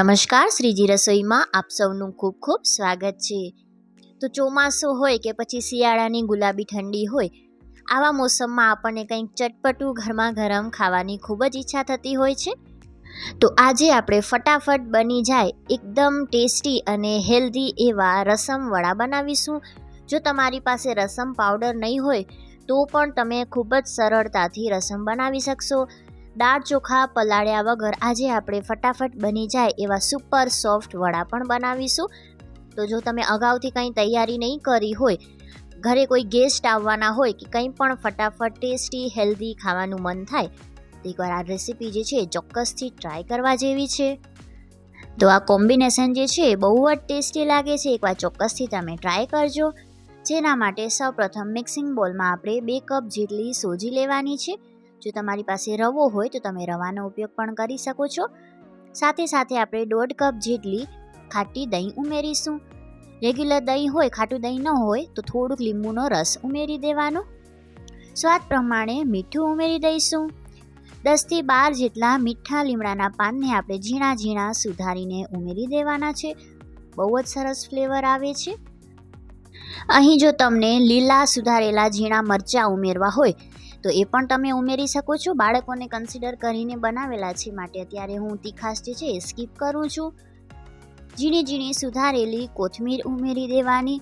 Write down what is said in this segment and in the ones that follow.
નમસ્કાર, શ્રીજી રસોઈમાં આપ સૌનું ખૂબ ખૂબ સ્વાગત છે. તો ચોમાસું હોય કે પછી શિયાળાની ગુલાબી ઠંડી હોય, આવા મોસમમાં આપણને કંઈક ચટપટું ઘરમાં ગરમ ખાવાની ખૂબ જ ઈચ્છા થતી હોય છે. તો આજે આપણે ફટાફટ બની જાય એકદમ ટેસ્ટી અને હેલ્ધી એવા રસમ વડા બનાવીશું. જો તમારી પાસે રસમ પાવડર નહીં હોય, તો પણ તમે ખૂબ જ સરળતાથી રસમ બનાવી શકશો. દાળ ચોખા પલાળ્યા વગર આજે આપણે ફટાફટ બની જાય એવા સુપર સોફ્ટ વડા પણ બનાવીશું. તો જો તમે અગાઉથી કંઈ તૈયારી નહીં કરી હોય, ઘરે કોઈ ગેસ્ટ આવવાના હોય કે કંઈ પણ ફટાફટ ટેસ્ટી હેલ્ધી ખાવાનું મન થાય, તો એકવાર આ રેસીપી જે છે ચોક્કસથી ટ્રાય કરવા જેવી છે. તો આ કોમ્બિનેશન જે છે બહુ જ ટેસ્ટી લાગે છે. એકવાર ચોક્કસથી તમે ટ્રાય કરજો. જેના માટે સૌપ્રથમ મિક્સિંગ બોલમાં આપણે બે કપ જેટલી સોજી લેવાની છે. જો તમારી પાસે રવો હોય તો તમે રવાનો ઉપયોગ પણ કરી શકો છો. સાથે સાથે આપણે દોઢ કપ જેટલી ખાટી દહીં ઉમેરીશું. રેગ્યુલર દહીં હોય, ખાટું દહીં ન હોય તો થોડુંક લીંબુનો રસ ઉમેરી દેવાનો. સ્વાદ પ્રમાણે મીઠું ઉમેરી દઈશું. દસથી બાર જેટલા મીઠા લીમડાના પાનને આપણે ઝીણા ઝીણા સુધારીને ઉમેરી દેવાના છે. બહુ જ સરસ ફ્લેવર આવે છે. અહીં જો તમને લીલા સુધારેલા ઝીણા મરચાં ઉમેરવા હોય તો એ પણ તમે ઉમેરી શકો છો. બાળકોને કન્સિડર કરીને બનાવેલા છે માટે અત્યારે હું તીખાશ જે છે એ સ્કીપ કરું છું. ઝીણી ઝીણી સુધારેલી કોથમીર ઉમેરી દેવાની.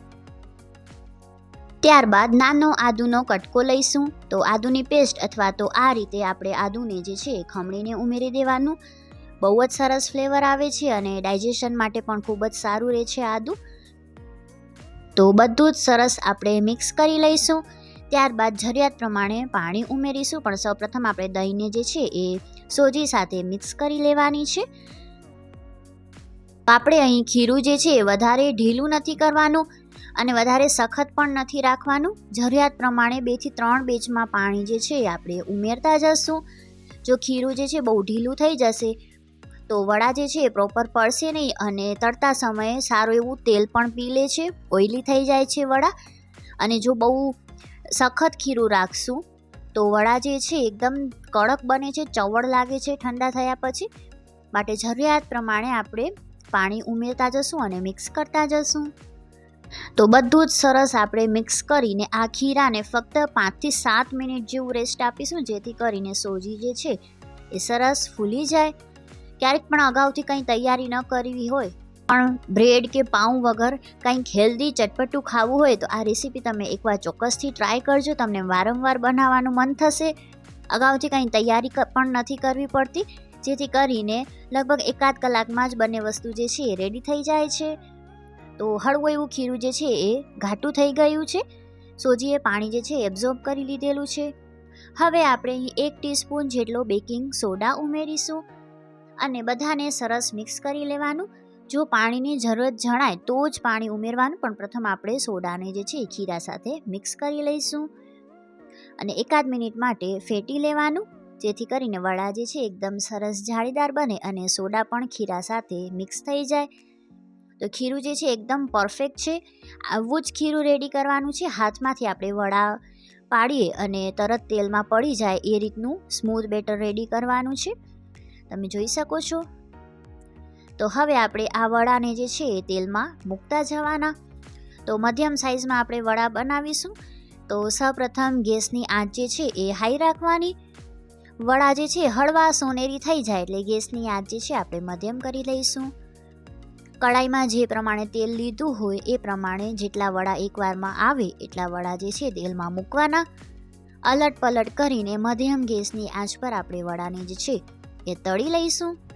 ત્યારબાદ નાનો આદુનો કટકો લઈશું. તો આદુની પેસ્ટ અથવા તો આ રીતે આપણે આદુને જે છે ખમણીને ઉમેરી દેવાનું. બહુ જ સરસ ફ્લેવર આવે છે અને ડાયજેશન માટે પણ ખૂબ જ સારું રહે છે આદુ. તો બધું જ સરસ આપણે મિક્સ કરી લઈશું. ત્યારબાદ જરૂરિયાત પ્રમાણે પાણી ઉમેરીશું. પણ સૌપ્રથમ આપણે દહીંને જે છે એ સોજી સાથે મિક્સ કરી લેવાની છે. આપણે અહીં ખીરું જે છે એ વધારે ઢીલું નથી કરવાનું અને વધારે સખત પણ નથી રાખવાનું. જરૂરિયાત પ્રમાણે બેથી ત્રણ બેચમાં પાણી જે છે એ આપણે ઉમેરતા જશું. જો ખીરું જે છે બહુ ઢીલું થઈ જશે, તો વડા જે છે એ પ્રોપર પડશે નહીં અને તળતા સમયે સારું એવું તેલ પણ પી લે છે. ઓઇલી થઈ જાય છે વડા. અને જો બહુ સખત ખીરું રાખશું. તો વડા જે છે એકદમ કડક બને છે ચવડ લાગે છે ઠંડા થયા પછી. માટે જરૂરિયાત પ્રમાણે આપણે પાણી ઉમેરતા જશું અને મિક્સ કરતા જશું. તો બધું જ સરસ આપણે મિક્સ કરીને આ ખીરાને ફક્ત પાંચથી સાત મિનિટ જેવું રેસ્ટ આપીશું, જેથી કરીને સોજી જે છે એ સરસ ફૂલી જાય. ક્યારેક પણ અગાઉથી કંઈ તૈયારી ન કરવી હોય પણ બ્રેડ કે પાઉં વગર કંઈક હેલ્ધી ચટપટું ખાવું હોય તો આ રેસીપી તમે એકવાર ચોક્કસથી ટ્રાય કરજો. તમને વારંવાર બનાવવાનું મન થશે. અગાઉથી કંઈ તૈયારી પણ નથી કરવી પડતી. જેથી કરીને લગભગ એકાદ કલાકમાં જ બંને વસ્તુ જે છે એ રેડી થઈ જાય છે. તો હળવું એવું ખીરું જે છે એ ઘાટું થઈ ગયું છે. સોજીએ પાણી જે છે એબ્ઝોર્બ કરી લીધેલું છે. હવે આપણે અહીં એક ટીસ્પૂન જેટલો બેકિંગ સોડા ઉમેરીશું. અને બધાને સરસ મિક્સ કરી લેવાનું. જો પાણીની જરૂરત જણાય, તો જ પાણી ઉમેરવાનું. પણ પ્રથમ આપણે સોડાને જે છે એ ખીરા સાથે મિક્સ કરી લઈશું. અને એકાદ મિનિટ માટે ફેટી લેવાનું. જેથી કરીને વડા જે છે એકદમ સરસ જાળીદાર બને અને સોડા પણ ખીરા સાથે મિક્સ થઈ જાય. તો ખીરું જે છે એકદમ પરફેક્ટ છે. આવું જ ખીરું રેડી કરવાનું છે. હાથમાંથી આપણે વડા પાડીએ અને તરત તેલમાં પડી જાય એ રીતનું સ્મૂથ બેટર રેડી કરવાનું છે. તમે જોઈ શકો છો. તો હવે આપણે આ વડાને જે છે એ તેલમાં મૂકતા જવાના. તો મધ્યમ સાઇઝમાં આપણે વડા બનાવીશું. તો સૌપ્રથમ ગેસની આંચ જે છે એ હાઈ રાખવાની. વડા જે છે હળવા સોનેરી થઈ જાય એટલે ગેસની આંચ જે છે આપણે મધ્યમ કરી લઈશું. કડાઈમાં જે પ્રમાણે તેલ લીધું હોય એ પ્રમાણે જેટલા વડા એકવારમાં આવે એટલા વડા જે છે તેલમાં મૂકવાના. અલટ પલટ કરીને મધ્યમ ગેસની આંચ પર આપણે વડાને જે છે એ તળી લઈશું.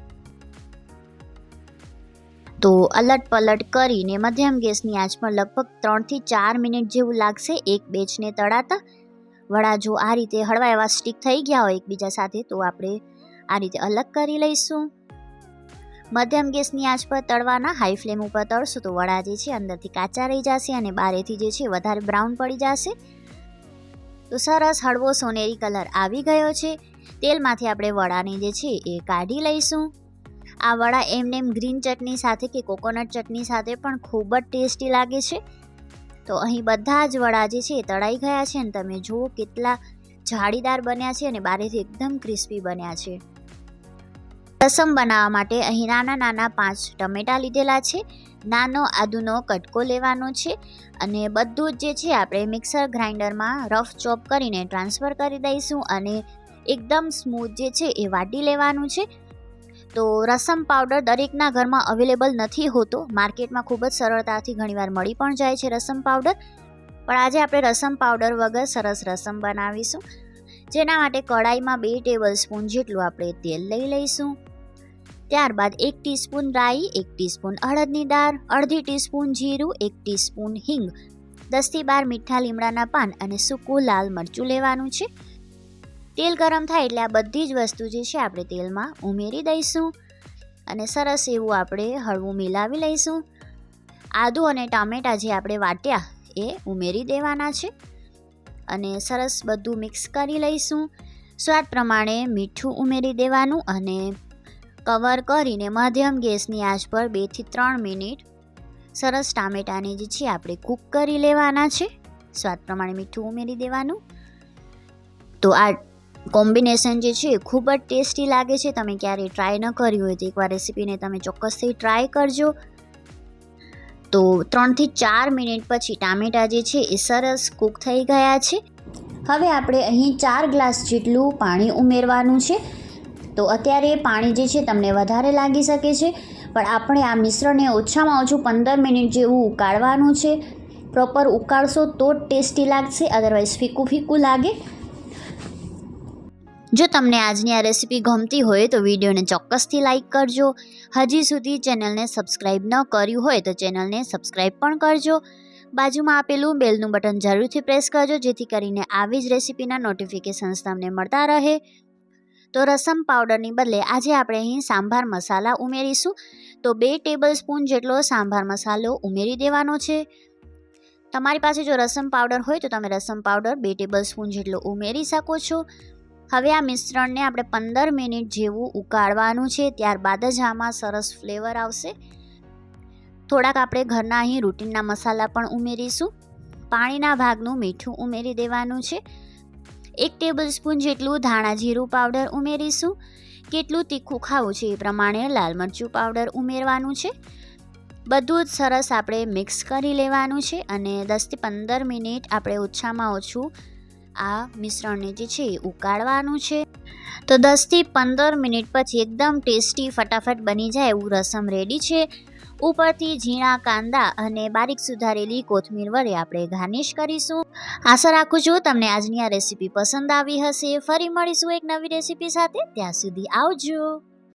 તો અલટ પલટ કરીને મધ્યમ ગેસની આંચ પર લગભગ ત્રણથી ચાર મિનિટ જેવું લાગશે એક બેચને તળાતા. વડા જો આ રીતે હળવા એવા સ્ટીક થઈ ગયા હોય એકબીજા સાથે, તો આપણે આ રીતે અલગ કરી લઈશું. મધ્યમ ગેસની આંચ પર તળવાના હાઈ ફ્લેમ ઉપર તળશું તો વડા જે છે અંદરથી કાચા રહી જશે અને બારેથી જે છે વધારે બ્રાઉન પડી જશે. તો સરસ હળવો સોનેરી કલર આવી ગયો છે. તેલમાંથી આપણે વડાને જે છે એ કાઢી લઈશું. આ વડા એમનેમ ગ્રીન ચટણી સાથે કે કોકોનટ ચટણી સાથે પણ ખૂબ જ ટેસ્ટી લાગે છે. તો અહીં બધા જ વડા જે છે એ તળાઈ ગયા છે અને તમે જુઓ કેટલા જાળીદાર બન્યા છે અને બારેથી એકદમ ક્રિસ્પી બન્યા છે. રસમ બનાવવા માટે અહીં નાના નાના પાંચ ટમેટાં લીધેલા છે. નાનો આદુનો કટકો લેવાનો છે અને બધું જ જે છે આપણે મિક્સર ગ્રાઇન્ડરમાં રફ ચોપ કરીને ટ્રાન્સફર કરી દઈશું અને એકદમ સ્મૂથ જે છે એ વાટી લેવાનું છે. તો રસમ પાવડર દરેકના ઘરમાં અવેલેબલ નથી હોતો. માર્કેટમાં ખૂબ જ સરળતાથી ઘણીવાર મળી પણ જાય છે રસમ પાવડર પણ આજે આપણે રસમ પાવડર વગર સરસ રસમ બનાવીશું. જેના માટે કડાઈમાં બે ટેબલ સ્પૂન જેટલું આપણે તેલ લઈ લઈશું. ત્યારબાદ એક ટીસ્પૂન રાઈ, એક ટીસ્પૂન અડદની દાળ, અડધી ટીસ્પૂન જીરું, એક ટીસ્પૂન હિંગ. દસથી બાર મીઠા લીમડાના પાન અને સૂકું લાલ મરચું લેવાનું છે. તેલ ગરમ થાય એટલે આ બધી જ વસ્તુ જે છે આપણે તેલમાં ઉમેરી દઈશું અને સરસ એવું આપણે હળવું મિલાવી લઈશું. આદું અને ટામેટાં જે આપણે વાટ્યા એ ઉમેરી દેવાના છે અને સરસ બધું મિક્સ કરી લઈશું. સ્વાદ પ્રમાણે મીઠું ઉમેરી દેવાનું અને કવર કરીને મધ્યમ ગેસની આંચ પર બેથી ત્રણ મિનિટ સરસ ટામેટાને જે છે આપણે કૂક કરી લેવાના છે. સ્વાદ પ્રમાણે મીઠું ઉમેરી દેવાનું. તો આ કોમ્બિનેશન જે છે ખૂબ જ ટેસ્ટી લાગે છે. તમે ક્યારેય ટ્રાય ન કર્યું હોય તો એકવાર રેસીપીને તમે ચોક્કસથી ટ્રાય કરજો. તો ત્રણથી ચાર મિનિટ પછી ટામેટાં જે છે એ સરસ કૂક થઈ ગયા છે. હવે આપણે અહીં ચાર ગ્લાસ જેટલું પાણી ઉમેરવાનું છે. તો અત્યારે પાણી જે છે તમને વધારે લાગી શકે છે. પણ આપણે આ મિશ્રણને ઓછામાં ઓછું પંદર મિનિટ જેવું ઉકાળવાનું છે. પ્રોપર ઉકાળશો તો જ ટેસ્ટી લાગશે અદરવાઇઝ ફીકું ફીકું લાગે. જો તમને આજની આ રેસીપી ગમતી હોય તો વિડીયોને ચોક્કસથી લાઇક કરજો. હજી સુધી ચેનલને સબસ્ક્રાઈબ ન કર્યું હોય તો ચેનલને સબસ્ક્રાઈબ પણ કરજો. બાજુમાં આપેલું બેલનું બટન જરૂરથી પ્રેસ કરજો, જેથી કરીને આવી જ રેસીપીના નોટિફિકેશન્સ તમને મળતા રહે. તો રસમ પાવડરની બદલે આજે આપણે અહીં સાંભાર મસાલા ઉમેરીશું. તો બે ટેબલ સ્પૂન જેટલો સાંભાર મસાલો ઉમેરી દેવાનો છે. તમારી પાસે જો રસમ પાવડર હોય તો તમે રસમ પાવડર બે ટેબલ સ્પૂન જેટલો ઉમેરી શકો છો. હવે આ મિશ્રણને આપણે પંદર મિનિટ જેવું ઉકાળવાનું છે, ત્યારબાદ જ આમાં સરસ ફ્લેવર આવશે. થોડાક આપણે ઘરના અહીં રૂટીનના મસાલા પણ ઉમેરીશું. પાણીના ભાગનું મીઠું ઉમેરી દેવાનું છે. એક ટેબલ સ્પૂન જેટલું ધાણા જીરું પાવડર ઉમેરીશું. કેટલું તીખું ખાવું છે એ પ્રમાણે લાલ મરચું પાવડર ઉમેરવાનું છે. બધું જ સરસ આપણે મિક્સ કરી લેવાનું છે અને દસથી પંદર મિનિટ આપણે ઓછામાં ઓછું આ મિશ્રણને જે છે એ ઉકાળવાનું છે. તો દસથી પંદર મિનિટ પછી એકદમ ટેસ્ટી ફટાફટ બની જાય એવું રસમ રેડી છે. ઉપરથી ઝીણા કાંદા અને બારીક સુધારેલી કોથમીર વડે આપણે ગાર્નિશ કરીશું. આશા રાખું છું તમને આજની આ રેસીપી પસંદ આવી હશે. ફરી મળીશું એક નવી રેસીપી સાથે. ત્યાં સુધી આવજો.